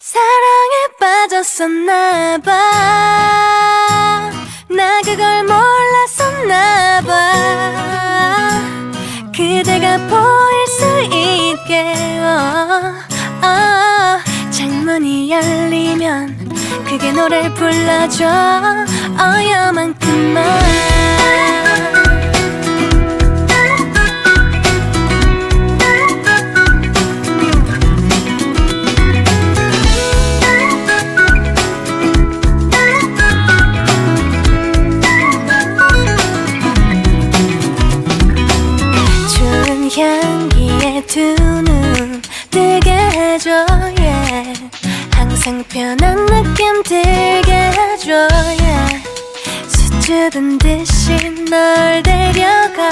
사랑에 빠졌었나 봐. 나 그걸 몰랐었나 봐. 그대가 보일 수 있게 어, 어. 창문이 열리면 그게 노래를 불러줘. 어여만큼만 편한 느낌 들게 해줘 yeah. 수줍은 듯이 널 데려가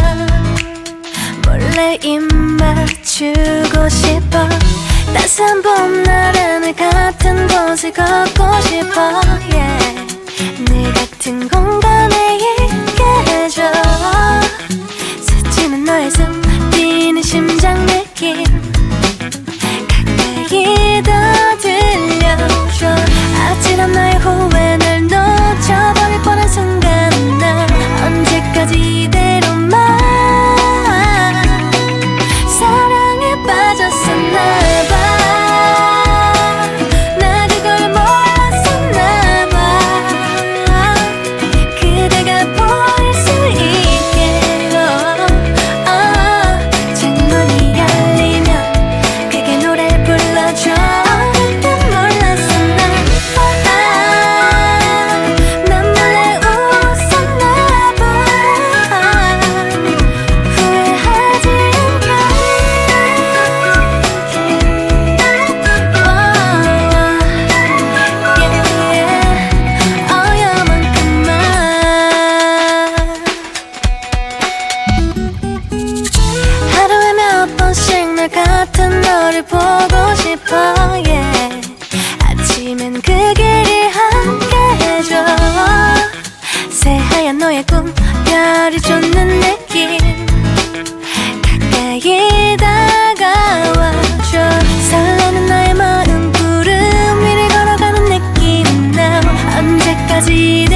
몰래 입 맞추고 싶어 따스한 봄날은 같은 곳을 걷고 싶어 yeah. 늘 같은 공간에 away. 너를 보고 싶어 yeah. 아침엔 그 길이 함께 해줘 새하얀 너의 꿈 별이 쫓는 느낌. 가까이 다가와줘. 설레는 너의 마음 구름 위를 걸어가는 느낌. Now 언제까지